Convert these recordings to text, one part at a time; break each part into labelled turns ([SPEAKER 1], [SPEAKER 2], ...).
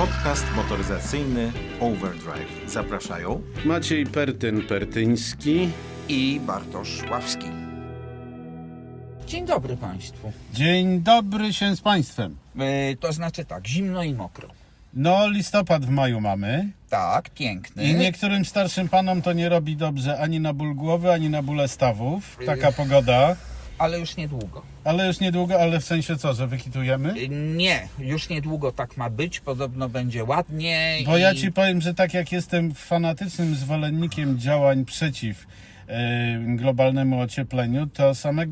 [SPEAKER 1] Podcast motoryzacyjny Overdrive. Zapraszają
[SPEAKER 2] Maciej Pertyn-Pertyński.
[SPEAKER 3] i Bartosz Ławski. Dzień dobry Państwu.
[SPEAKER 2] Dzień dobry się z Państwem.
[SPEAKER 3] E, to znaczy tak, zimno i mokro.
[SPEAKER 2] No, listopad w maju mamy
[SPEAKER 3] Tak, piękny.
[SPEAKER 2] i niektórym starszym panom to nie robi dobrze ani na ból głowy, ani na bóle stawów. Taka pogoda.
[SPEAKER 3] Ale już niedługo.
[SPEAKER 2] Ale już niedługo, ale w sensie co, że wykitujemy?
[SPEAKER 3] E, Nie, już niedługo tak ma być. Podobno będzie ładnie.
[SPEAKER 2] Bo
[SPEAKER 3] i...
[SPEAKER 2] ja ci powiem, że tak jak jestem fanatycznym zwolennikiem działań przeciw e, globalnemu ociepleniu, to same,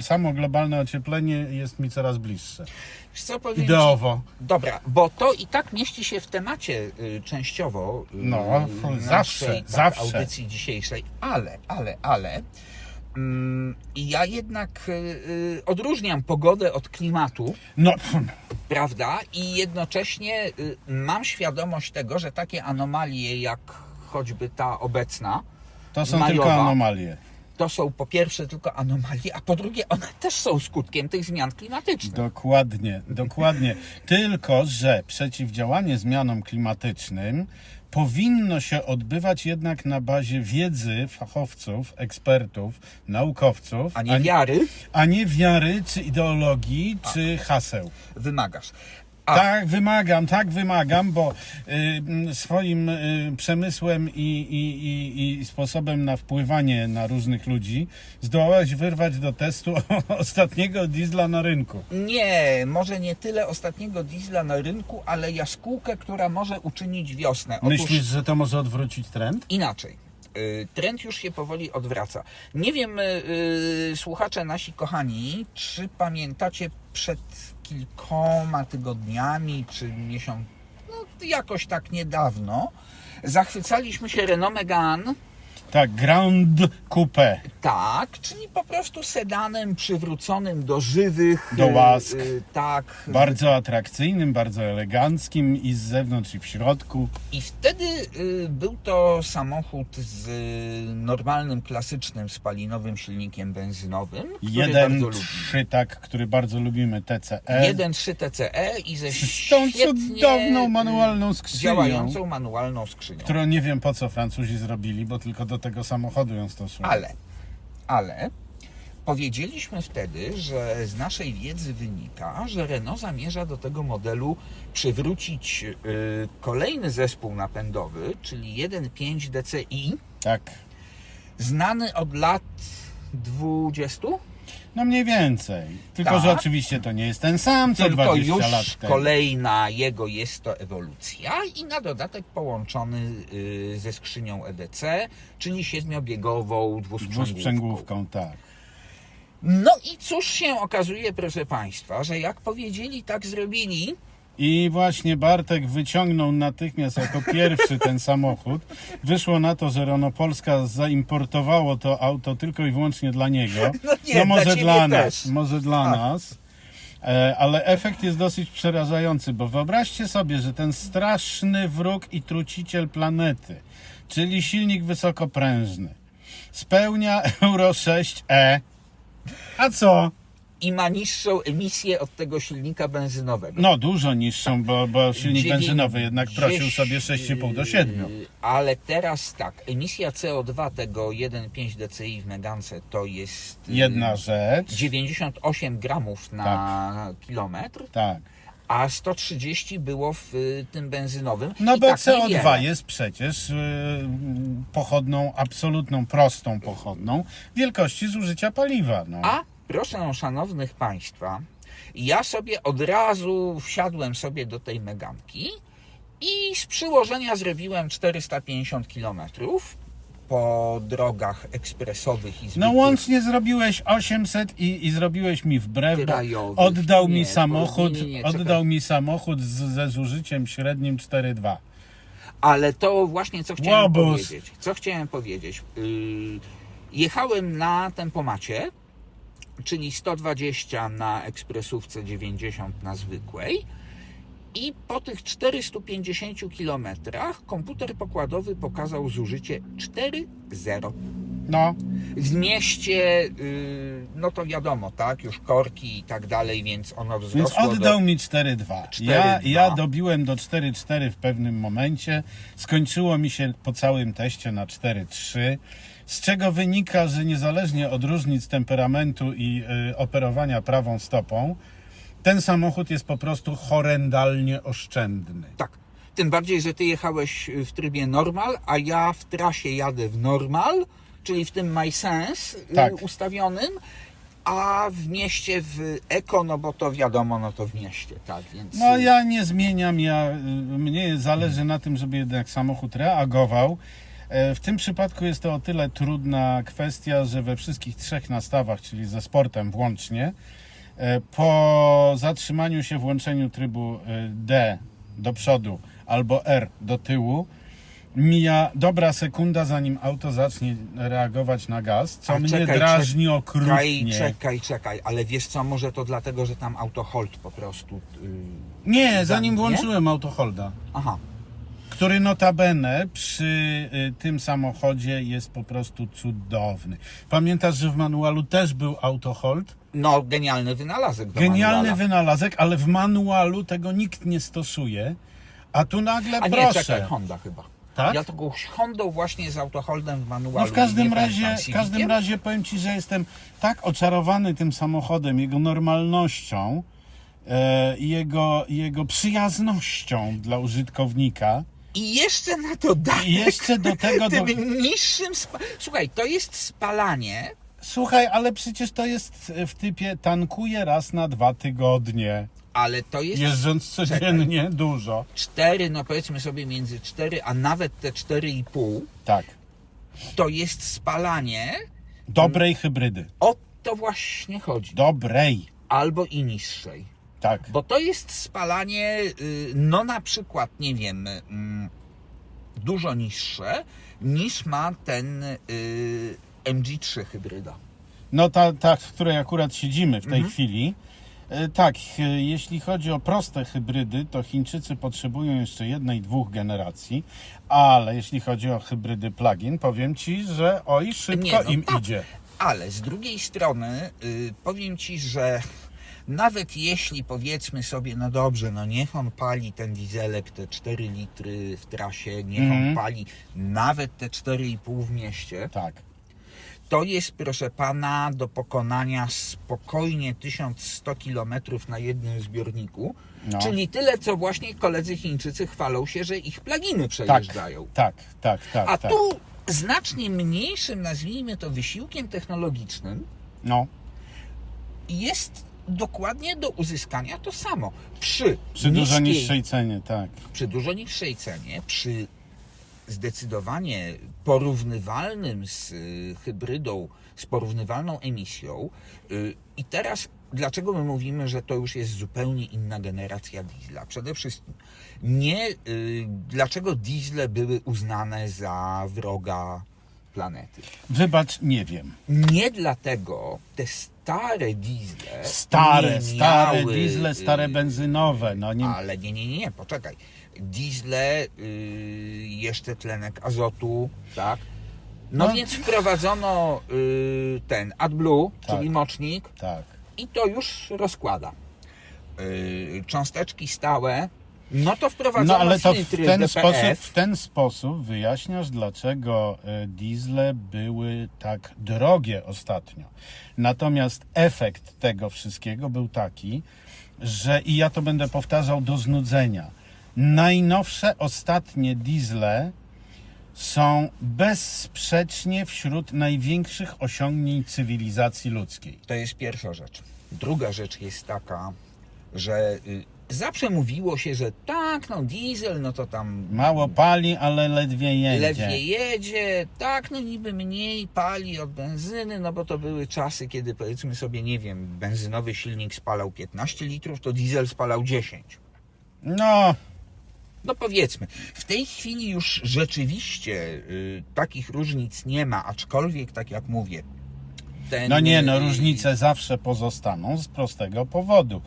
[SPEAKER 2] samo globalne ocieplenie jest mi coraz bliższe.
[SPEAKER 3] Wiesz co powiem
[SPEAKER 2] Ideowo.
[SPEAKER 3] Ci? Dobra, bo to i tak mieści się w temacie y, częściowo y,
[SPEAKER 2] No,
[SPEAKER 3] naszej,
[SPEAKER 2] zawsze,
[SPEAKER 3] tak,
[SPEAKER 2] zawsze.
[SPEAKER 3] audycji dzisiejszej, ale, ale, ale mm, ja jednak y, y, odróżniam pogodę od klimatu.
[SPEAKER 2] No,
[SPEAKER 3] prawda? I jednocześnie y, mam świadomość tego, że takie anomalie jak choćby ta obecna,
[SPEAKER 2] to są
[SPEAKER 3] Majowa.
[SPEAKER 2] tylko anomalie.
[SPEAKER 3] to są po pierwsze tylko anomalie, a po drugie one też są skutkiem tych zmian klimatycznych.
[SPEAKER 2] Dokładnie, dokładnie. Tylko, że przeciwdziałanie zmianom klimatycznym powinno się odbywać jednak na bazie wiedzy fachowców, ekspertów, naukowców,
[SPEAKER 3] A nie wiary
[SPEAKER 2] a nie wiary, czy ideologii, czy haseł.
[SPEAKER 3] wymagasz. A
[SPEAKER 2] Tak, wymagam, tak wymagam, bo y, swoim y, przemysłem i, i, i, i sposobem na wpływanie na różnych ludzi zdołałeś wyrwać do testu ostatniego diesla na rynku.
[SPEAKER 3] nie, może nie tyle ostatniego diesla na rynku, ale jaskółkę, która może uczynić wiosnę. Otóż
[SPEAKER 2] Myślisz, że to może odwrócić trend?
[SPEAKER 3] Inaczej. Y, Trend już się powoli odwraca. Nie wiem, y, y, słuchacze nasi kochani, czy pamiętacie przed kilkoma tygodniami, czy miesiąc, no jakoś tak niedawno, zachwycaliśmy się Renault Megane,
[SPEAKER 2] Tak, Grand Coupe.
[SPEAKER 3] tak, czyli po prostu sedanem przywróconym do żywych,
[SPEAKER 2] Do łask.
[SPEAKER 3] y, tak,
[SPEAKER 2] Bardzo atrakcyjnym, bardzo eleganckim i z zewnątrz i w środku.
[SPEAKER 3] I wtedy y, był to samochód z y, normalnym, klasycznym, spalinowym silnikiem benzynowym, który
[SPEAKER 2] Jeden
[SPEAKER 3] bardzo lubi.
[SPEAKER 2] trzy, tak, który bardzo lubimy, TCE.
[SPEAKER 3] 1.3 TCE i ze
[SPEAKER 2] Z tą cudowną manualną skrzynią.
[SPEAKER 3] działającą manualną skrzynią.
[SPEAKER 2] Którą nie wiem po co Francuzi zrobili, bo tylko do tego samochodu ją stosują.
[SPEAKER 3] Ale, ale powiedzieliśmy wtedy, że z naszej wiedzy wynika, że Renault zamierza do tego modelu przywrócić y, kolejny zespół napędowy, czyli 1.5 DCI,
[SPEAKER 2] Tak.
[SPEAKER 3] znany od lat 20,
[SPEAKER 2] No mniej więcej. Tylko,
[SPEAKER 3] Tak.
[SPEAKER 2] że oczywiście to nie jest ten sam, co
[SPEAKER 3] tylko
[SPEAKER 2] 20
[SPEAKER 3] już
[SPEAKER 2] lat temu.
[SPEAKER 3] kolejna jego jest to ewolucja i na dodatek połączony y, ze skrzynią EDC, czyli siedmiobiegową dwusprzęgłówką.
[SPEAKER 2] Dwusprzęgłówką, tak.
[SPEAKER 3] No i cóż się okazuje, proszę Państwa, że jak powiedzieli, tak zrobili.
[SPEAKER 2] I właśnie Bartek wyciągnął natychmiast jako pierwszy ten samochód. Wyszło na to, że Renault Polska zaimportowało to auto tylko i wyłącznie dla niego.
[SPEAKER 3] No nie, dla
[SPEAKER 2] może dla
[SPEAKER 3] też.
[SPEAKER 2] nas, może dla
[SPEAKER 3] Tak.
[SPEAKER 2] nas. E, Ale efekt jest dosyć przerażający, bo wyobraźcie sobie, że ten straszny wróg i truciciel planety, czyli silnik wysokoprężny, spełnia Euro 6e. A co?
[SPEAKER 3] I ma niższą emisję od tego silnika benzynowego.
[SPEAKER 2] No, dużo niższą, bo, bo silnik
[SPEAKER 3] Dziewię-
[SPEAKER 2] benzynowy jednak prosił sobie 6,5 do 7.
[SPEAKER 3] Yy, Ale teraz tak, emisja CO2 tego 1,5 DCI w Megance to jest yy,
[SPEAKER 2] Jedna rzecz.
[SPEAKER 3] 98 gramów na kilometr,
[SPEAKER 2] Tak.
[SPEAKER 3] a 130 było w y, tym benzynowym.
[SPEAKER 2] No
[SPEAKER 3] I
[SPEAKER 2] bo
[SPEAKER 3] tak
[SPEAKER 2] CO2
[SPEAKER 3] niewiele.
[SPEAKER 2] jest przecież y, pochodną, absolutną, prostą pochodną wielkości zużycia paliwa. No.
[SPEAKER 3] A proszę szanownych Państwa, ja sobie od razu wsiadłem sobie do tej Meganki i z przyłożenia zrobiłem 450 km po drogach ekspresowych i
[SPEAKER 2] No łącznie zrobiłeś 800 i, i zrobiłeś mi wbrew, bo oddał mi
[SPEAKER 3] Nie,
[SPEAKER 2] samochód,
[SPEAKER 3] nie, nie, nie,
[SPEAKER 2] oddał
[SPEAKER 3] czekaj.
[SPEAKER 2] mi samochód z, ze zużyciem średnim 4,2.
[SPEAKER 3] Ale to właśnie co chciałem
[SPEAKER 2] Łobuz.
[SPEAKER 3] powiedzieć. Co chciałem powiedzieć. Yy, jechałem na tempomacie, czyli 120 na ekspresówce, 90 na zwykłej. I po tych 450 kilometrach komputer pokładowy pokazał zużycie 4,0.
[SPEAKER 2] No,
[SPEAKER 3] W mieście, y, no to wiadomo, tak, już korki i tak dalej, więc ono wzrosło
[SPEAKER 2] więc oddał
[SPEAKER 3] do...
[SPEAKER 2] mi 4-2.
[SPEAKER 3] 4-2.
[SPEAKER 2] Ja, ja dobiłem do 4-4 w pewnym momencie. Skończyło mi się po całym teście na 4-3. Z czego wynika, że niezależnie od różnic temperamentu i y, operowania prawą stopą, ten samochód jest po prostu horrendalnie oszczędny.
[SPEAKER 3] Tak. Tym bardziej, że ty jechałeś w trybie normal, a ja w trasie jadę w normal, czyli w tym My Sense y,
[SPEAKER 2] Tak.
[SPEAKER 3] ustawionym, a w mieście w eko, no bo to wiadomo, no to w mieście, tak, więc...
[SPEAKER 2] No ja nie zmieniam, ja, y, mnie zależy na tym, żeby jednak samochód reagował. E, W tym przypadku jest to o tyle trudna kwestia, że we wszystkich trzech nastawach, czyli ze sportem włącznie, e, po zatrzymaniu się włączeniu trybu e, D do przodu albo R do tyłu, mija dobra sekunda, zanim auto zacznie reagować na gaz, co
[SPEAKER 3] A
[SPEAKER 2] mnie
[SPEAKER 3] czekaj,
[SPEAKER 2] drażni
[SPEAKER 3] Czekaj,
[SPEAKER 2] okrutnie.
[SPEAKER 3] czekaj, czekaj, ale wiesz co, może to dlatego, że tam auto hold po prostu... Yy...
[SPEAKER 2] Nie, zanim
[SPEAKER 3] nie?
[SPEAKER 2] włączyłem autoholda.
[SPEAKER 3] Aha,
[SPEAKER 2] który notabene przy y, tym samochodzie jest po prostu cudowny. Pamiętasz, że w manualu też był autohold?
[SPEAKER 3] no genialny wynalazek
[SPEAKER 2] Genialny
[SPEAKER 3] manuala.
[SPEAKER 2] wynalazek, ale w manualu tego nikt nie stosuje. A tu nagle
[SPEAKER 3] A nie,
[SPEAKER 2] proszę.
[SPEAKER 3] czekaj, Honda chyba.
[SPEAKER 2] Tak?
[SPEAKER 3] Ja taką Hondą właśnie z autoholdem w manualu.
[SPEAKER 2] No w każdym razie, w każdym razie powiem Ci, że jestem tak oczarowany tym samochodem, jego normalnością e, jego, jego przyjaznością dla użytkownika.
[SPEAKER 3] I jeszcze na dodatek.
[SPEAKER 2] I jeszcze do tego do...
[SPEAKER 3] Tym niższym. Spa... Słuchaj, to jest spalanie.
[SPEAKER 2] Słuchaj, ale przecież to jest w typie tankuje raz na dwa tygodnie.
[SPEAKER 3] Ale to jest
[SPEAKER 2] Jeżdżąc codziennie dużo.
[SPEAKER 3] 4, no powiedzmy sobie między 4, a nawet te 4,5
[SPEAKER 2] Tak.
[SPEAKER 3] to jest spalanie.
[SPEAKER 2] Dobrej hybrydy.
[SPEAKER 3] O to właśnie chodzi.
[SPEAKER 2] Dobrej.
[SPEAKER 3] Albo i niższej.
[SPEAKER 2] Tak.
[SPEAKER 3] Bo to jest spalanie, y, no na przykład, nie wiem, mm, dużo niższe niż ma ten y, MG3 hybryda.
[SPEAKER 2] No ta, ta, w której akurat siedzimy w tej
[SPEAKER 3] Mhm.
[SPEAKER 2] chwili. E, Tak, e, jeśli chodzi o proste hybrydy, to Chińczycy potrzebują jeszcze jednej, dwóch generacji, ale jeśli chodzi o hybrydy plug-in, powiem Ci, że oj, szybko
[SPEAKER 3] Nie, no
[SPEAKER 2] im
[SPEAKER 3] tak.
[SPEAKER 2] idzie.
[SPEAKER 3] Ale z drugiej strony y, powiem Ci, że nawet jeśli powiedzmy sobie, no dobrze, no niech on pali ten dieselek te 4 litry w trasie, niech
[SPEAKER 2] Mhm.
[SPEAKER 3] on pali nawet te 4,5 w mieście,
[SPEAKER 2] Tak.
[SPEAKER 3] to jest proszę Pana do pokonania spokojnie 1100 km na jednym zbiorniku,
[SPEAKER 2] No.
[SPEAKER 3] czyli tyle, co właśnie koledzy Chińczycy chwalą się, że ich pluginy
[SPEAKER 2] Tak,
[SPEAKER 3] przejeżdżają.
[SPEAKER 2] tak, tak, tak.
[SPEAKER 3] A
[SPEAKER 2] tak.
[SPEAKER 3] tu znacznie mniejszym, nazwijmy to wysiłkiem technologicznym,
[SPEAKER 2] No,
[SPEAKER 3] jest dokładnie do uzyskania to samo. Przy,
[SPEAKER 2] przy dużo
[SPEAKER 3] niskiej-
[SPEAKER 2] niższej cenie, tak.
[SPEAKER 3] przy dużo niższej cenie, przy zdecydowanie porównywalnym z y, hybrydą, z porównywalną emisją. Y, I teraz, dlaczego my mówimy, że to już jest zupełnie inna generacja diesla? Przede wszystkim, nie y, dlaczego diesle były uznane za wroga planety.
[SPEAKER 2] Wybacz, nie wiem.
[SPEAKER 3] Nie dlatego te stare diesle.
[SPEAKER 2] Stare, stare
[SPEAKER 3] miały,
[SPEAKER 2] diesle, stare
[SPEAKER 3] y,
[SPEAKER 2] benzynowe, no nie...
[SPEAKER 3] Ale nie, nie, nie, nie, poczekaj. Diesle, y, jeszcze tlenek azotu, tak? No,
[SPEAKER 2] No.
[SPEAKER 3] więc wprowadzono y, ten AdBlue,
[SPEAKER 2] Tak.
[SPEAKER 3] czyli mocznik,
[SPEAKER 2] Tak.
[SPEAKER 3] i to już rozkłada. Y, cząsteczki stałe, no to wprowadzono
[SPEAKER 2] No ale to w ten, sposób, w ten sposób wyjaśniasz, dlaczego e, diesle były tak drogie ostatnio. Natomiast efekt tego wszystkiego był taki, że i ja to będę powtarzał do znudzenia. Najnowsze, ostatnie diesle są bezsprzecznie wśród największych osiągnięć cywilizacji ludzkiej.
[SPEAKER 3] To jest pierwsza rzecz. Druga rzecz jest taka, że y, zawsze mówiło się, że tak, no diesel, no to tam
[SPEAKER 2] Mało pali, ale ledwie jedzie.
[SPEAKER 3] Lepiej jedzie, tak, no niby mniej pali od benzyny, no bo to były czasy, kiedy powiedzmy sobie, nie wiem, benzynowy silnik spalał 15 litrów, to diesel spalał 10.
[SPEAKER 2] No,
[SPEAKER 3] No powiedzmy, w tej chwili już rzeczywiście y, takich różnic nie ma, aczkolwiek, tak jak mówię, ten...
[SPEAKER 2] No nie, no różnice zawsze pozostaną z prostego powodu.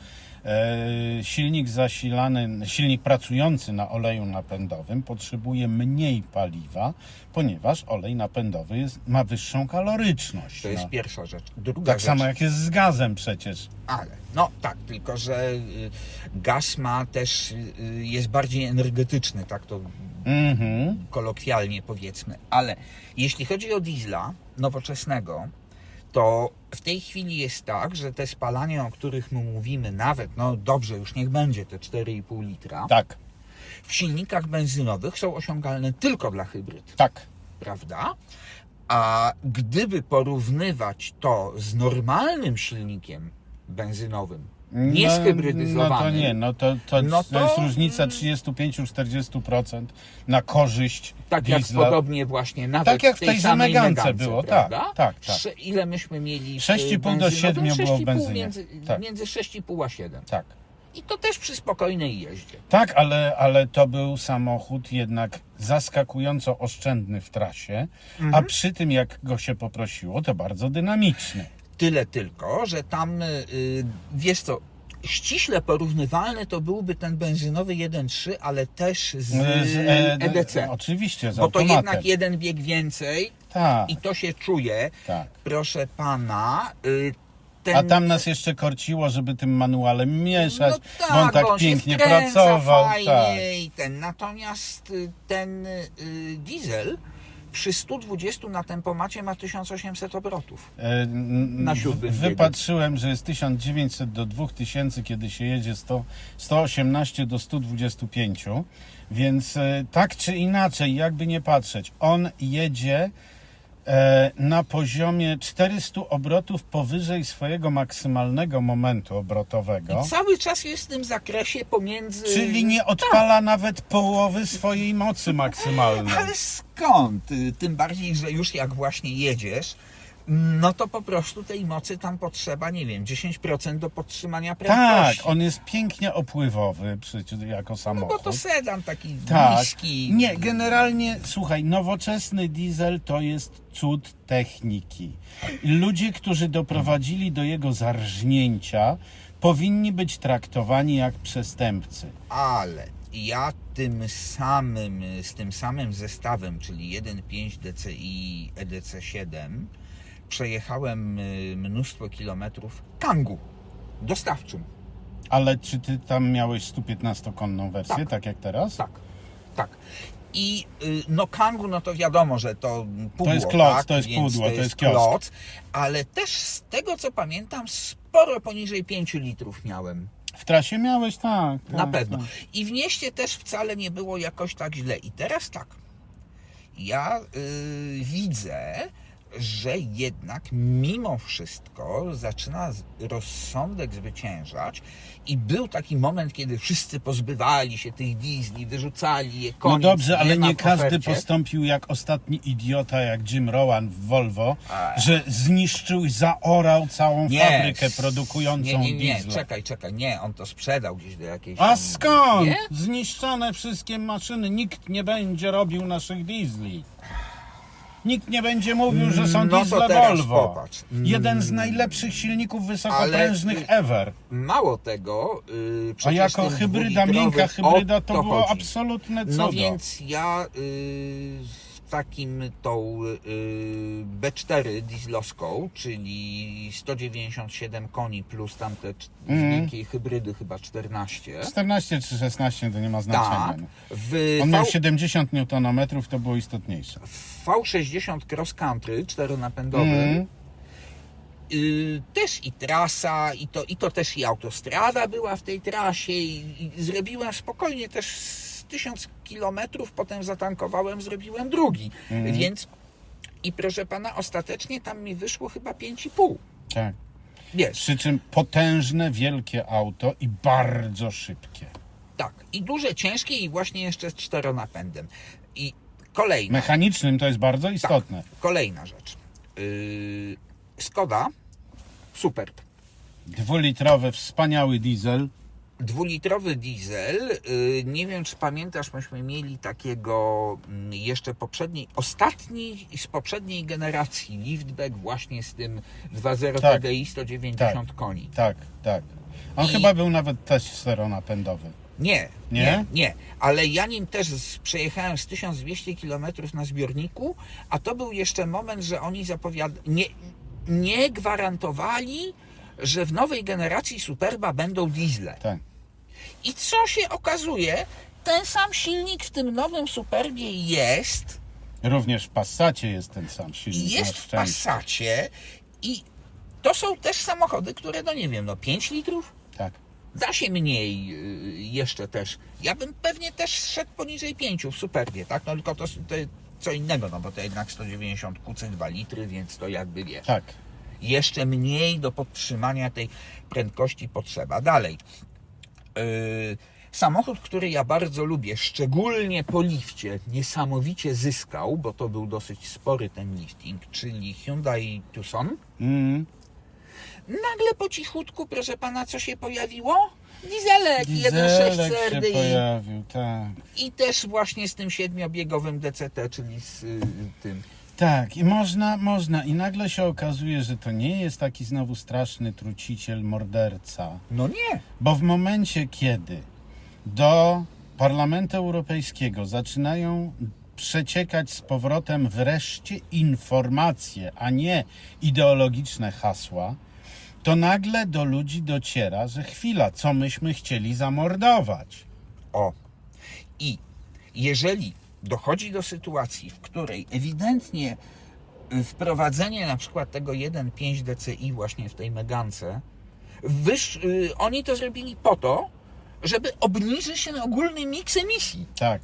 [SPEAKER 2] E, silnik zasilany, silnik pracujący na oleju napędowym potrzebuje mniej paliwa, ponieważ olej napędowy jest, ma wyższą kaloryczność.
[SPEAKER 3] To jest
[SPEAKER 2] no.
[SPEAKER 3] pierwsza rzecz. Druga
[SPEAKER 2] Tak
[SPEAKER 3] rzecz,
[SPEAKER 2] samo jak jest z gazem przecież.
[SPEAKER 3] Ale, no tak, tylko że y, gaz ma też, y, jest bardziej energetyczny, tak to
[SPEAKER 2] Mhm.
[SPEAKER 3] kolokwialnie powiedzmy. Ale jeśli chodzi o diesla nowoczesnego, to w tej chwili jest tak, że te spalania, o których my mówimy, nawet, no dobrze, już niech będzie te 4,5 litra,
[SPEAKER 2] Tak,
[SPEAKER 3] w silnikach benzynowych są osiągalne tylko dla hybryd,
[SPEAKER 2] tak.
[SPEAKER 3] prawda? A gdyby porównywać to z normalnym silnikiem benzynowym, nie
[SPEAKER 2] No, No to nie, no to, to,
[SPEAKER 3] No
[SPEAKER 2] to jest różnica 35-40% na korzyść
[SPEAKER 3] Tak jak
[SPEAKER 2] diesla.
[SPEAKER 3] podobnie właśnie nawet
[SPEAKER 2] Tak jak w
[SPEAKER 3] tej,
[SPEAKER 2] tej
[SPEAKER 3] samej
[SPEAKER 2] Megance było, tak,
[SPEAKER 3] prawda?
[SPEAKER 2] tak, tak.
[SPEAKER 3] Sze- Ile myśmy mieli w
[SPEAKER 2] 6,5 do
[SPEAKER 3] benzynowym?
[SPEAKER 2] 7 było w
[SPEAKER 3] 6,5
[SPEAKER 2] benzynie.
[SPEAKER 3] Między,
[SPEAKER 2] Tak.
[SPEAKER 3] między 6,5 a 7.
[SPEAKER 2] Tak.
[SPEAKER 3] I to też przy spokojnej jeździe.
[SPEAKER 2] Tak, ale, ale to był samochód jednak zaskakująco oszczędny w trasie,
[SPEAKER 3] Mhm.
[SPEAKER 2] a przy tym jak go się poprosiło, to bardzo dynamiczny.
[SPEAKER 3] Tyle tylko, że tam y, wiesz co, ściśle porównywalny to byłby ten benzynowy 1.3, ale też z,
[SPEAKER 2] Z, e,
[SPEAKER 3] EDC.
[SPEAKER 2] Oczywiście, z
[SPEAKER 3] Bo to
[SPEAKER 2] automatem.
[SPEAKER 3] jednak jeden bieg więcej
[SPEAKER 2] Tak,
[SPEAKER 3] i to się czuje,
[SPEAKER 2] tak.
[SPEAKER 3] proszę pana. y, Ten,
[SPEAKER 2] A tam nas jeszcze korciło, żeby tym manualem mieszać,
[SPEAKER 3] No tak,
[SPEAKER 2] bo on tak
[SPEAKER 3] się
[SPEAKER 2] pięknie pracował.
[SPEAKER 3] Fajnie
[SPEAKER 2] Tak.
[SPEAKER 3] i ten. Natomiast y, ten y, diesel przy 120 na tempomacie ma 1800 obrotów.
[SPEAKER 2] E,
[SPEAKER 3] Na siódmym.
[SPEAKER 2] Wypatrzyłem, że jest 1900 do 2000, kiedy się jedzie 100, 118 do 125, więc e, tak czy inaczej, jakby nie patrzeć, on jedzie na poziomie 400 obrotów powyżej swojego maksymalnego momentu obrotowego.
[SPEAKER 3] I cały czas jest w tym zakresie pomiędzy.
[SPEAKER 2] Czyli nie odpala nawet połowy swojej mocy maksymalnej.
[SPEAKER 3] Ale skąd? Y, Tym bardziej, że już jak właśnie jedziesz, no to po prostu tej mocy tam potrzeba, nie wiem, 10% do podtrzymania
[SPEAKER 2] Tak,
[SPEAKER 3] prędkości.
[SPEAKER 2] on jest pięknie opływowy przecież jako
[SPEAKER 3] No
[SPEAKER 2] samochód.
[SPEAKER 3] bo to sedan taki
[SPEAKER 2] Tak.
[SPEAKER 3] niski.
[SPEAKER 2] Nie, generalnie, słuchaj, nowoczesny diesel to jest cud techniki. Ludzie, którzy doprowadzili do jego zarżnięcia, powinni być traktowani jak przestępcy.
[SPEAKER 3] Ale ja tym samym, z tym samym zestawem, czyli 1.5 DCi EDC7, przejechałem y, mnóstwo kilometrów Kangu dostawczym.
[SPEAKER 2] Ale czy ty tam miałeś 115-konną wersję, tak.
[SPEAKER 3] Tak.
[SPEAKER 2] jak teraz?
[SPEAKER 3] Tak, tak. I y, no Kangu, no to wiadomo, że to pudło,
[SPEAKER 2] jest kloc,
[SPEAKER 3] tak?
[SPEAKER 2] to jest
[SPEAKER 3] Więc
[SPEAKER 2] pudło, to jest kiosk.
[SPEAKER 3] kloc, ale też z tego co pamiętam, sporo poniżej 5 litrów miałem.
[SPEAKER 2] W trasie miałeś, tak. tak
[SPEAKER 3] Na pewno.
[SPEAKER 2] Tak.
[SPEAKER 3] I w mieście też wcale nie było jakoś tak źle. I teraz tak. Ja y, widzę, że jednak mimo wszystko zaczyna rozsądek zwyciężać i był taki moment, kiedy wszyscy pozbywali się tych diesli, wyrzucali je,
[SPEAKER 2] No
[SPEAKER 3] koniec,
[SPEAKER 2] dobrze, ale nie każdy postąpił jak ostatni idiota, jak Jim Rowan w Volvo, że zniszczył, zaorał całą
[SPEAKER 3] Nie,
[SPEAKER 2] fabrykę produkującą
[SPEAKER 3] nie, nie, nie,
[SPEAKER 2] diesla.
[SPEAKER 3] czekaj, czekaj, nie, on to sprzedał gdzieś do jakiejś...
[SPEAKER 2] A skąd?
[SPEAKER 3] Nie?
[SPEAKER 2] Zniszczone wszystkie maszyny. Nikt nie będzie robił naszych diesli. Nikt nie będzie mówił, że są
[SPEAKER 3] No to
[SPEAKER 2] diesle Volvo.
[SPEAKER 3] popatrz.
[SPEAKER 2] Jeden z najlepszych silników wysokoprężnych
[SPEAKER 3] Ale-
[SPEAKER 2] ever.
[SPEAKER 3] Mało tego, yy,
[SPEAKER 2] A jako hybryda, miękka hybryda
[SPEAKER 3] o
[SPEAKER 2] to było absolutne cudo.
[SPEAKER 3] No więc ja y, z takim tą y, B4 dieslowską, czyli 197 koni plus tamte miękkiej hybrydy chyba 14.
[SPEAKER 2] 14 czy 16 to nie ma znaczenia.
[SPEAKER 3] Tak.
[SPEAKER 2] no.
[SPEAKER 3] W
[SPEAKER 2] On miał
[SPEAKER 3] v,
[SPEAKER 2] 70 Nm, to było istotniejsze.
[SPEAKER 3] V60 Cross Country czteronapędowy
[SPEAKER 2] Mhm.
[SPEAKER 3] y, też i trasa, i to, i to też i autostrada była w tej trasie i, i zrobiłem spokojnie też z 1000 kilometrów, potem zatankowałem, zrobiłem drugi,
[SPEAKER 2] Mhm.
[SPEAKER 3] więc i proszę pana, ostatecznie tam mi wyszło chyba 5,5.
[SPEAKER 2] Tak.
[SPEAKER 3] Wiesz,
[SPEAKER 2] Przy czym potężne, wielkie auto i bardzo szybkie.
[SPEAKER 3] tak, i duże, ciężkie i właśnie jeszcze z czteronapędem. I kolejna,
[SPEAKER 2] Mechanicznym to jest bardzo istotne.
[SPEAKER 3] kolejna rzecz. Yy, Skoda, super.
[SPEAKER 2] Dwulitrowy, wspaniały diesel.
[SPEAKER 3] Dwulitrowy diesel, y, nie wiem czy pamiętasz, myśmy mieli takiego mm, jeszcze poprzedniej, ostatni z poprzedniej generacji liftback właśnie z tym 2.0
[SPEAKER 2] Tak.
[SPEAKER 3] TDI 190 koni.
[SPEAKER 2] Tak, tak. On
[SPEAKER 3] I-
[SPEAKER 2] chyba był nawet też steronapędowy.
[SPEAKER 3] Nie,
[SPEAKER 2] Nie?
[SPEAKER 3] nie, nie, ale ja nim też z, przejechałem z 1200 km na zbiorniku, a to był jeszcze moment, że oni zapowiadali, nie, nie gwarantowali, że w nowej generacji Superba będą diesle.
[SPEAKER 2] Tak.
[SPEAKER 3] I co się okazuje? Ten sam silnik w tym nowym Superbie jest,
[SPEAKER 2] Również w Passacie jest ten sam silnik.
[SPEAKER 3] jest w. Passacie i to są też samochody, które, no nie wiem, no 5 litrów?
[SPEAKER 2] Tak.
[SPEAKER 3] Da się mniej y, jeszcze też. Ja bym pewnie też szedł poniżej 5 w Superbie, tak? No tylko to, to co innego, no bo to jednak 190 kucy 2 litry, więc to jakby wiesz.
[SPEAKER 2] Tak.
[SPEAKER 3] Jeszcze mniej do podtrzymania tej prędkości potrzeba. Dalej. Yy, samochód, który ja bardzo lubię, szczególnie po lifcie, niesamowicie zyskał, bo to był dosyć spory ten lifting, czyli Hyundai Tucson.
[SPEAKER 2] Mm.
[SPEAKER 3] Nagle po cichutku, proszę pana, co się pojawiło? Dieselek, 1.6
[SPEAKER 2] Dieselek się
[SPEAKER 3] CRDI.
[SPEAKER 2] pojawił, tak.
[SPEAKER 3] I też właśnie z tym siedmiobiegowym DCT, czyli z y, tym.
[SPEAKER 2] Tak, i można, można. I nagle się okazuje, że to nie jest taki znowu straszny truciciel, morderca.
[SPEAKER 3] No nie.
[SPEAKER 2] Bo w momencie, kiedy do Parlamentu Europejskiego zaczynają przeciekać z powrotem wreszcie informacje, a nie ideologiczne hasła, to nagle do ludzi dociera, że chwila, co myśmy chcieli zamordować.
[SPEAKER 3] O. I jeżeli dochodzi do sytuacji, w której ewidentnie wprowadzenie na przykład tego 1.5 DCI właśnie w tej Megance, wyż, y, oni to zrobili po to, żeby obniżyć ten ogólny miks emisji.
[SPEAKER 2] Tak.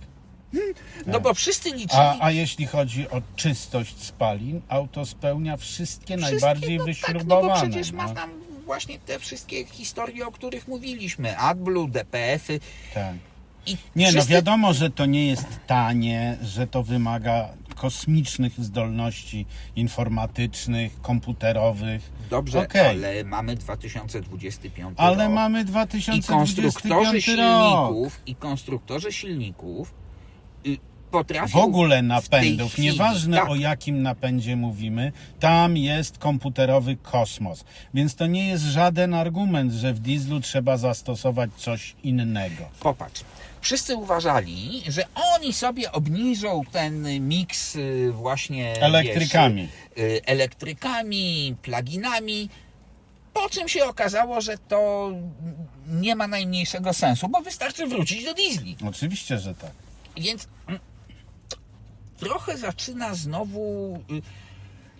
[SPEAKER 3] No bo wszyscy liczyli...
[SPEAKER 2] A, a jeśli chodzi o czystość spalin, auto spełnia wszystkie, najbardziej
[SPEAKER 3] no
[SPEAKER 2] wyśrubowane.
[SPEAKER 3] Tak, no bo przecież
[SPEAKER 2] no.
[SPEAKER 3] ma tam właśnie te wszystkie historie, o których mówiliśmy. AdBlue, DPF-y.
[SPEAKER 2] Tak.
[SPEAKER 3] I
[SPEAKER 2] Nie, no
[SPEAKER 3] wszyscy...
[SPEAKER 2] wiadomo, że to nie jest tanie, że to wymaga kosmicznych zdolności informatycznych, komputerowych.
[SPEAKER 3] Dobrze,
[SPEAKER 2] Okej.
[SPEAKER 3] ale mamy 2025
[SPEAKER 2] Ale
[SPEAKER 3] rok.
[SPEAKER 2] mamy
[SPEAKER 3] I konstruktorzy
[SPEAKER 2] 2025 rok.
[SPEAKER 3] silników, i konstruktorzy silników potrafią
[SPEAKER 2] W ogóle
[SPEAKER 3] w
[SPEAKER 2] napędów,
[SPEAKER 3] chwili,
[SPEAKER 2] nieważne
[SPEAKER 3] tak,
[SPEAKER 2] o jakim napędzie mówimy, tam jest komputerowy kosmos. Więc to nie jest żaden argument, że w dieslu trzeba zastosować coś innego.
[SPEAKER 3] Popatrz. Wszyscy uważali, że oni sobie obniżą ten miks y, właśnie
[SPEAKER 2] Elektrykami.
[SPEAKER 3] Wiesz, y, elektrykami, pluginami. Po czym się okazało, że to nie ma najmniejszego sensu, bo wystarczy wrócić do diesli.
[SPEAKER 2] Oczywiście, że tak.
[SPEAKER 3] Więc mm, trochę zaczyna znowu. y,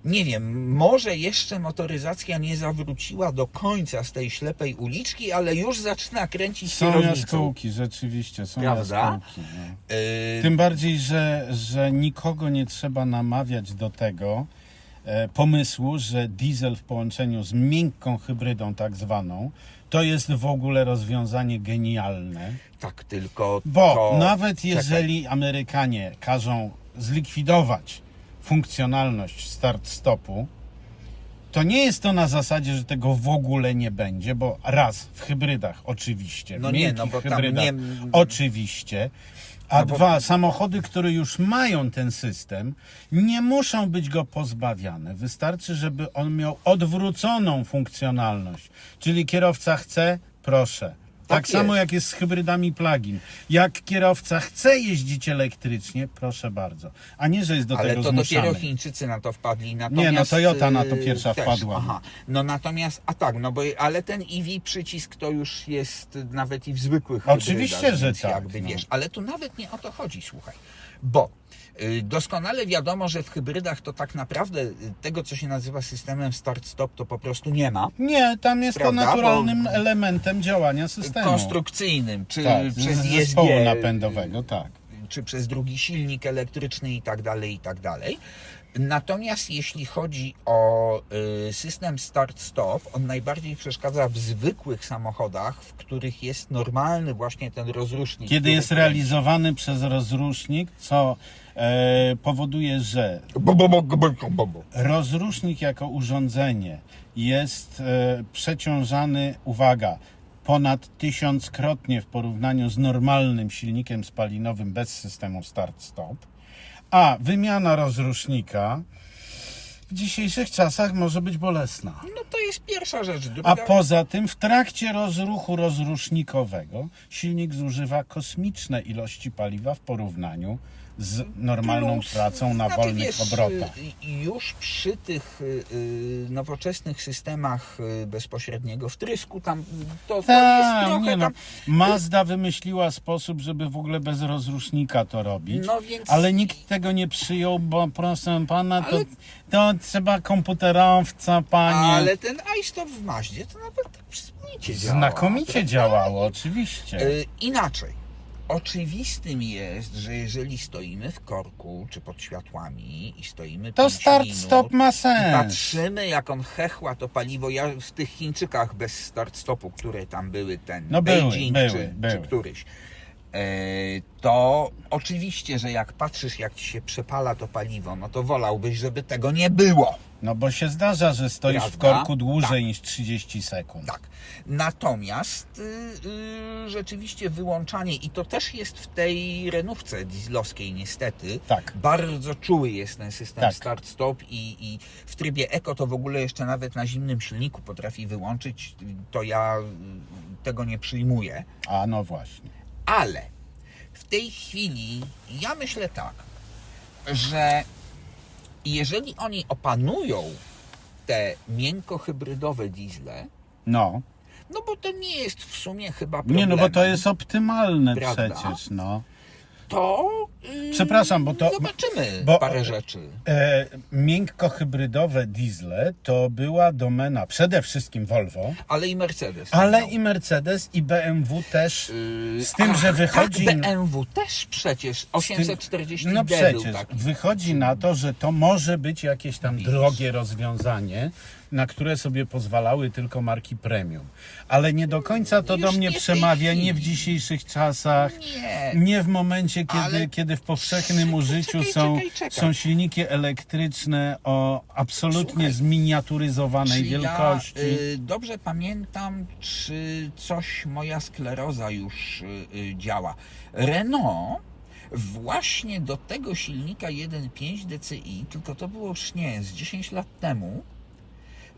[SPEAKER 3] Nie wiem, może jeszcze motoryzacja nie zawróciła do końca z tej ślepej uliczki, ale już zaczyna kręcić
[SPEAKER 2] Są
[SPEAKER 3] kierownicą.
[SPEAKER 2] jaskółki, rzeczywiście, są
[SPEAKER 3] Prawda?
[SPEAKER 2] jaskółki. No.
[SPEAKER 3] Y,
[SPEAKER 2] Tym bardziej, że, że nikogo nie trzeba namawiać do tego e, pomysłu, że diesel w połączeniu z miękką hybrydą tak zwaną, to jest w ogóle rozwiązanie genialne.
[SPEAKER 3] Tak, tylko.
[SPEAKER 2] Bo
[SPEAKER 3] to...
[SPEAKER 2] nawet
[SPEAKER 3] Czekaj.
[SPEAKER 2] jeżeli Amerykanie każą zlikwidować funkcjonalność start-stopu, to nie jest to na zasadzie, że tego w ogóle nie będzie, bo raz w hybrydach oczywiście,
[SPEAKER 3] No nie, no bo
[SPEAKER 2] hybrydach
[SPEAKER 3] nie-
[SPEAKER 2] oczywiście, a
[SPEAKER 3] No bo-
[SPEAKER 2] dwa, samochody, które już mają ten system, nie muszą być go pozbawiane. Wystarczy, żeby on miał odwróconą funkcjonalność. Czyli kierowca chce, proszę. Tak,
[SPEAKER 3] Tak
[SPEAKER 2] samo jak jest z hybrydami plug-in. Jak kierowca chce jeździć elektrycznie, proszę bardzo. A nie, że jest do
[SPEAKER 3] Ale
[SPEAKER 2] tego
[SPEAKER 3] to
[SPEAKER 2] zmuszany.
[SPEAKER 3] dopiero Chińczycy na to wpadli. Natomiast,
[SPEAKER 2] Nie, no Toyota na to
[SPEAKER 3] y,
[SPEAKER 2] pierwsza
[SPEAKER 3] też,
[SPEAKER 2] wpadła.
[SPEAKER 3] Aha. No natomiast, a tak, no bo ale ten EV przycisk to już jest nawet i w zwykłych
[SPEAKER 2] Oczywiście,
[SPEAKER 3] hybrydach,
[SPEAKER 2] że tak,
[SPEAKER 3] Jakby
[SPEAKER 2] no.
[SPEAKER 3] wiesz, ale tu nawet nie o to chodzi, słuchaj. Bo doskonale wiadomo, że w hybrydach to tak naprawdę y, tego, co się nazywa systemem start-stop, to po prostu nie ma.
[SPEAKER 2] Nie, tam jest
[SPEAKER 3] Prawda?
[SPEAKER 2] to naturalnym elementem działania systemu.
[SPEAKER 3] Konstrukcyjnym, czy
[SPEAKER 2] tak,
[SPEAKER 3] przez ESG,
[SPEAKER 2] zespołu napędowego, tak.
[SPEAKER 3] czy przez drugi silnik elektryczny i tak dalej, i tak dalej. Natomiast jeśli chodzi o y, system start-stop, on najbardziej przeszkadza w zwykłych samochodach, w których jest normalny właśnie ten rozrusznik.
[SPEAKER 2] Kiedy jest realizowany przez rozrusznik, co e, powoduje, że rozrusznik jako urządzenie jest e, przeciążany, uwaga, ponad tysiąckrotnie w porównaniu z normalnym silnikiem spalinowym bez systemu start-stop, a wymiana rozrusznika w dzisiejszych czasach może być bolesna.
[SPEAKER 3] No to jest pierwsza rzecz. Druga...
[SPEAKER 2] A poza tym w trakcie rozruchu rozrusznikowego silnik zużywa kosmiczne ilości paliwa w porównaniu z normalną
[SPEAKER 3] Plus,
[SPEAKER 2] pracą na
[SPEAKER 3] znaczy,
[SPEAKER 2] wolnych
[SPEAKER 3] wiesz,
[SPEAKER 2] obrotach.
[SPEAKER 3] y, Już przy tych y, y, nowoczesnych systemach y, bezpośredniego wtrysku, tam to, to jest trochę
[SPEAKER 2] nie no.
[SPEAKER 3] tam,
[SPEAKER 2] Mazda wymyśliła sposób, żeby w ogóle bez rozrusznika to robić.
[SPEAKER 3] No więc-
[SPEAKER 2] Ale nikt tego nie przyjął, bo proszę pana, to,
[SPEAKER 3] Ale-
[SPEAKER 2] to trzeba komputerowca, panie.
[SPEAKER 3] Ale ten iStop w Maździe to nawet tak przyzwoicie.
[SPEAKER 2] Znakomicie
[SPEAKER 3] prawda?
[SPEAKER 2] działało, oczywiście.
[SPEAKER 3] Y, Inaczej. Oczywistym jest, że jeżeli stoimy w korku czy pod światłami i stoimy
[SPEAKER 2] To start-stop
[SPEAKER 3] minut
[SPEAKER 2] ma
[SPEAKER 3] i
[SPEAKER 2] sens.
[SPEAKER 3] patrzymy jak on chechła to paliwo, ja w tych Chińczykach bez start-stopu, które tam były, ten
[SPEAKER 2] No były,
[SPEAKER 3] Beijing
[SPEAKER 2] były,
[SPEAKER 3] czy,
[SPEAKER 2] były.
[SPEAKER 3] czy któryś, to oczywiście, że jak patrzysz jak ci się przepala to paliwo, no to wolałbyś, żeby tego nie było.
[SPEAKER 2] No bo się zdarza, że stoisz w
[SPEAKER 3] Prawda?
[SPEAKER 2] korku dłużej
[SPEAKER 3] Tak.
[SPEAKER 2] niż 30 sekund.
[SPEAKER 3] Tak. Natomiast y, y, rzeczywiście wyłączanie, i to też jest w tej renówce dieslowskiej niestety,
[SPEAKER 2] Tak.
[SPEAKER 3] bardzo czuły jest ten system
[SPEAKER 2] Tak.
[SPEAKER 3] start-stop i, i w trybie Eco to w ogóle jeszcze nawet na zimnym silniku potrafi wyłączyć, to ja tego nie przyjmuję.
[SPEAKER 2] A no właśnie.
[SPEAKER 3] Ale w tej chwili ja myślę tak, że jeżeli oni opanują te miękko-hybrydowe diesle,
[SPEAKER 2] No.
[SPEAKER 3] no bo to nie jest w sumie chyba problem.
[SPEAKER 2] Nie no, bo to jest optymalne
[SPEAKER 3] Prawda?
[SPEAKER 2] przecież, no.
[SPEAKER 3] To. Yy,
[SPEAKER 2] Przepraszam, bo to-
[SPEAKER 3] Zobaczymy
[SPEAKER 2] bo-
[SPEAKER 3] parę rzeczy.
[SPEAKER 2] E, miękko-hybrydowe diesle to była domena przede wszystkim Volvo,
[SPEAKER 3] Ale i Mercedes.
[SPEAKER 2] ale
[SPEAKER 3] no.
[SPEAKER 2] i Mercedes i BMW też
[SPEAKER 3] Yy,
[SPEAKER 2] z tym,
[SPEAKER 3] ach,
[SPEAKER 2] że wychodzi...
[SPEAKER 3] Tak, BMW też przecież 840
[SPEAKER 2] No
[SPEAKER 3] D był
[SPEAKER 2] przecież,
[SPEAKER 3] taki.
[SPEAKER 2] wychodzi na to, że to może być jakieś tam
[SPEAKER 3] Widzisz.
[SPEAKER 2] drogie rozwiązanie, na które sobie pozwalały tylko marki premium. Ale nie do końca to
[SPEAKER 3] Już
[SPEAKER 2] do mnie
[SPEAKER 3] nie w tej
[SPEAKER 2] przemawia, nie w
[SPEAKER 3] chwili.
[SPEAKER 2] dzisiejszych czasach,
[SPEAKER 3] Nie.
[SPEAKER 2] nie w momencie, kiedy,
[SPEAKER 3] Ale-
[SPEAKER 2] kiedy w powszechnym użyciu
[SPEAKER 3] czekaj,
[SPEAKER 2] są,
[SPEAKER 3] czekaj, czekaj.
[SPEAKER 2] są silniki elektryczne o absolutnie
[SPEAKER 3] Słuchaj,
[SPEAKER 2] zminiaturyzowanej
[SPEAKER 3] Czy
[SPEAKER 2] wielkości.
[SPEAKER 3] Ja, y, dobrze pamiętam, czy coś moja skleroza już y, y, działa. Renault właśnie do tego silnika 1.5 DCI, tylko to było już nie, z 10 lat temu,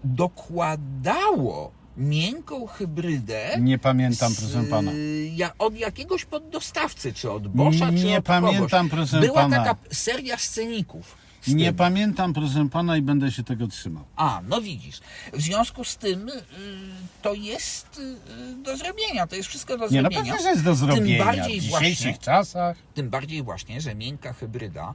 [SPEAKER 3] dokładało miękką hybrydę
[SPEAKER 2] Nie pamiętam,
[SPEAKER 3] z,
[SPEAKER 2] proszę pana.
[SPEAKER 3] y, Ja, od jakiegoś poddostawcy, czy od Boscha, czy
[SPEAKER 2] Nie
[SPEAKER 3] od
[SPEAKER 2] pamiętam,
[SPEAKER 3] kogoś.
[SPEAKER 2] proszę
[SPEAKER 3] Była
[SPEAKER 2] pana.
[SPEAKER 3] taka seria sceników.
[SPEAKER 2] Nie
[SPEAKER 3] tym.
[SPEAKER 2] pamiętam, proszę pana, i będę się tego trzymał.
[SPEAKER 3] A, no widzisz. W związku z tym y, to jest y, do zrobienia. To jest wszystko do
[SPEAKER 2] Nie, no
[SPEAKER 3] zrobienia.
[SPEAKER 2] pewnie, że jest do zrobienia.
[SPEAKER 3] bardziej
[SPEAKER 2] w
[SPEAKER 3] właśnie-
[SPEAKER 2] dzisiejszych czasach.
[SPEAKER 3] Tym bardziej właśnie, że miękka hybryda,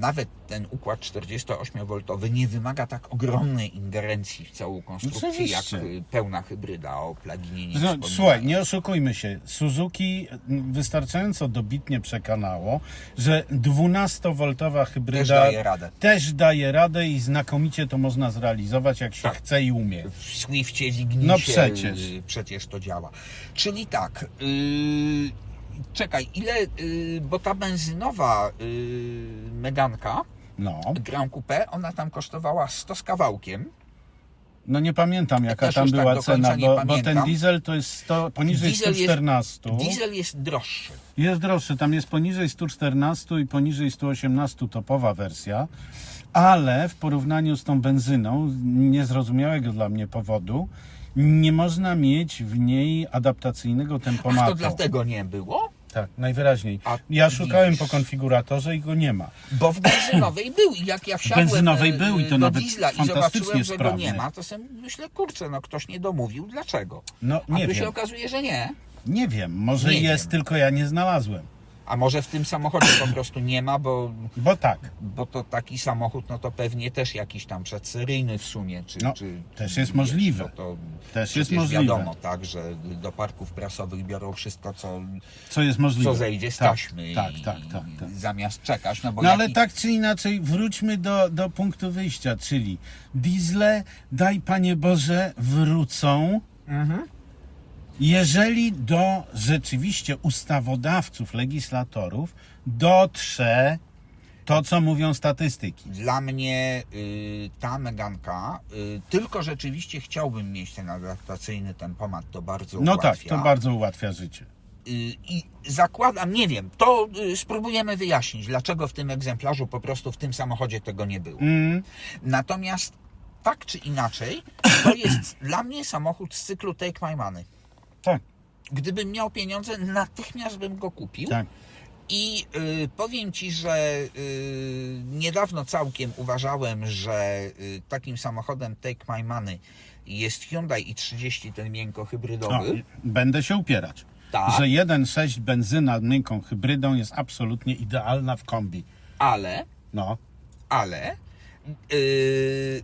[SPEAKER 3] nawet ten układ 48V nie wymaga tak ogromnej ingerencji w całą konstrukcję, jak
[SPEAKER 2] Oczywiście.
[SPEAKER 3] y, pełna hybryda o pluginie nie
[SPEAKER 2] No, słuchaj, nie oszukujmy się. Suzuki wystarczająco dobitnie przekonało, że 12-woltowa hybryda
[SPEAKER 3] Też daje radę.
[SPEAKER 2] też daje radę i znakomicie to można zrealizować, jak się
[SPEAKER 3] Tak.
[SPEAKER 2] chce i umie.
[SPEAKER 3] w Swiftie Lignisie
[SPEAKER 2] No przecież.
[SPEAKER 3] y, przecież to działa. Czyli tak, yy, czekaj, ile, yy, bo ta benzynowa yy, Meganka
[SPEAKER 2] No,
[SPEAKER 3] Grand Coupe, ona tam kosztowała 100 z kawałkiem.
[SPEAKER 2] no nie pamiętam jaka
[SPEAKER 3] Też
[SPEAKER 2] tam
[SPEAKER 3] tak
[SPEAKER 2] była
[SPEAKER 3] końca
[SPEAKER 2] cena, bo, bo ten diesel to jest 100, poniżej
[SPEAKER 3] Diesel jest-
[SPEAKER 2] 114.
[SPEAKER 3] Diesel jest droższy.
[SPEAKER 2] Jest droższy, tam jest poniżej 114 i poniżej 118 topowa wersja, ale w porównaniu z tą benzyną, niezrozumiałego dla mnie powodu, nie można mieć w niej adaptacyjnego
[SPEAKER 3] Ach,
[SPEAKER 2] tempomatu.
[SPEAKER 3] to dlatego nie było?
[SPEAKER 2] Tak, najwyraźniej.
[SPEAKER 3] A
[SPEAKER 2] Ja szukałem
[SPEAKER 3] widzisz.
[SPEAKER 2] po konfiguratorze i go nie ma.
[SPEAKER 3] Bo w benzynowej był i jak ja wsiadłem
[SPEAKER 2] benzynowej
[SPEAKER 3] e,
[SPEAKER 2] był i to
[SPEAKER 3] do
[SPEAKER 2] nawet
[SPEAKER 3] diesla i zobaczyłem, że go nie ma, to sobie myślę, kurczę, no ktoś nie domówił, dlaczego?
[SPEAKER 2] No
[SPEAKER 3] A
[SPEAKER 2] nie
[SPEAKER 3] tu się
[SPEAKER 2] wiem,
[SPEAKER 3] okazuje, że nie.
[SPEAKER 2] nie wiem, może
[SPEAKER 3] Nie
[SPEAKER 2] jest,
[SPEAKER 3] wiem.
[SPEAKER 2] tylko ja nie znalazłem.
[SPEAKER 3] A może w tym samochodzie po prostu nie ma, bo
[SPEAKER 2] Bo tak,
[SPEAKER 3] Bo to taki samochód, no to pewnie też jakiś tam przedseryjny w sumie, czy...
[SPEAKER 2] No,
[SPEAKER 3] czy
[SPEAKER 2] też jest możliwe.
[SPEAKER 3] To
[SPEAKER 2] Też jest
[SPEAKER 3] przecież
[SPEAKER 2] możliwe.
[SPEAKER 3] wiadomo, tak, że do parków prasowych biorą wszystko, co,
[SPEAKER 2] co jest możliwe.
[SPEAKER 3] co zejdzie z
[SPEAKER 2] tak,
[SPEAKER 3] taśmy
[SPEAKER 2] Tak,
[SPEAKER 3] i,
[SPEAKER 2] tak, tak. tak.
[SPEAKER 3] zamiast czekać, no bo
[SPEAKER 2] No ale
[SPEAKER 3] jaki-
[SPEAKER 2] tak czy inaczej, wróćmy do, do punktu wyjścia, czyli diesle, daj Panie Boże, wrócą,
[SPEAKER 3] Mhm.
[SPEAKER 2] Jeżeli do rzeczywiście ustawodawców, legislatorów dotrze To, co mówią statystyki.
[SPEAKER 3] Dla mnie y, ta Meganka, y, tylko rzeczywiście chciałbym mieć ten adaptacyjny tempomat, to bardzo
[SPEAKER 2] No
[SPEAKER 3] ułatwia.
[SPEAKER 2] tak, to bardzo ułatwia życie.
[SPEAKER 3] Y, I zakładam, nie wiem, to y, spróbujemy wyjaśnić, dlaczego w tym egzemplarzu po prostu w tym samochodzie tego nie było.
[SPEAKER 2] Mm,
[SPEAKER 3] Natomiast tak czy inaczej, to jest dla mnie samochód z cyklu Take My Money.
[SPEAKER 2] Tak,
[SPEAKER 3] Gdybym miał pieniądze, natychmiast bym go kupił.
[SPEAKER 2] tak.
[SPEAKER 3] I y, powiem Ci, że y, niedawno całkiem uważałem, że y, takim samochodem Take My Money jest Hyundai i30, ten miękko hybrydowy.
[SPEAKER 2] będę się upierać,
[SPEAKER 3] Tak.
[SPEAKER 2] że 1.6 benzyna miękką hybrydą jest absolutnie idealna w kombi.
[SPEAKER 3] Ale,
[SPEAKER 2] No,
[SPEAKER 3] ale y,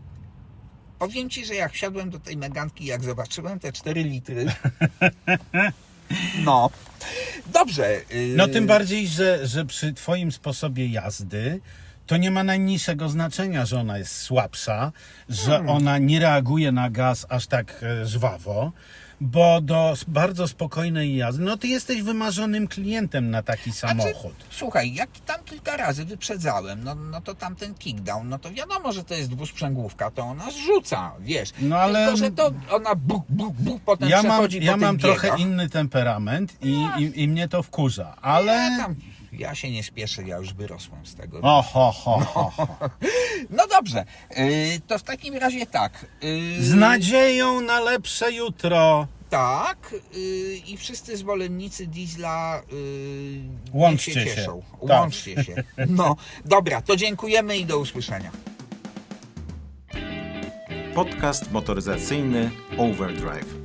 [SPEAKER 3] powiem Ci, że jak wsiadłem do tej Meganki, jak zobaczyłem te 4 litry. No. Dobrze. y,
[SPEAKER 2] no tym bardziej, że, że przy twoim sposobie jazdy to nie ma najmniejszego znaczenia, że ona jest słabsza, że
[SPEAKER 3] Hmm.
[SPEAKER 2] ona nie reaguje na gaz aż tak e, żwawo, bo do bardzo spokojnej jazdy, no ty jesteś wymarzonym klientem na taki samochód.
[SPEAKER 3] Znaczy, słuchaj, jak tam kilka razy wyprzedzałem, no, no to tam ten kickdown, no to wiadomo, że to jest dwusprzęgłówka, to ona zrzuca, wiesz.
[SPEAKER 2] No ale-
[SPEAKER 3] Tylko, że to ona buk, buk, buk, potem
[SPEAKER 2] Ja mam,
[SPEAKER 3] przechodzi
[SPEAKER 2] ja
[SPEAKER 3] po
[SPEAKER 2] mam
[SPEAKER 3] tych
[SPEAKER 2] trochę
[SPEAKER 3] biegach.
[SPEAKER 2] inny temperament i, i, i mnie to wkurza, ale...
[SPEAKER 3] Ja, tam, ja się nie spieszę, ja już wyrosłem z tego.
[SPEAKER 2] O, ho, ho, ho, ho.
[SPEAKER 3] No dobrze, yy, to w takim razie tak. Yy,
[SPEAKER 2] Z nadzieją na lepsze jutro.
[SPEAKER 3] Tak, yy, i wszyscy zwolennicy diesla yy,
[SPEAKER 2] Łączcie
[SPEAKER 3] się
[SPEAKER 2] się.
[SPEAKER 3] cieszą.
[SPEAKER 2] Tak.
[SPEAKER 3] Łączcie się. No, dobra, to dziękujemy i do usłyszenia.
[SPEAKER 1] Podcast motoryzacyjny Overdrive.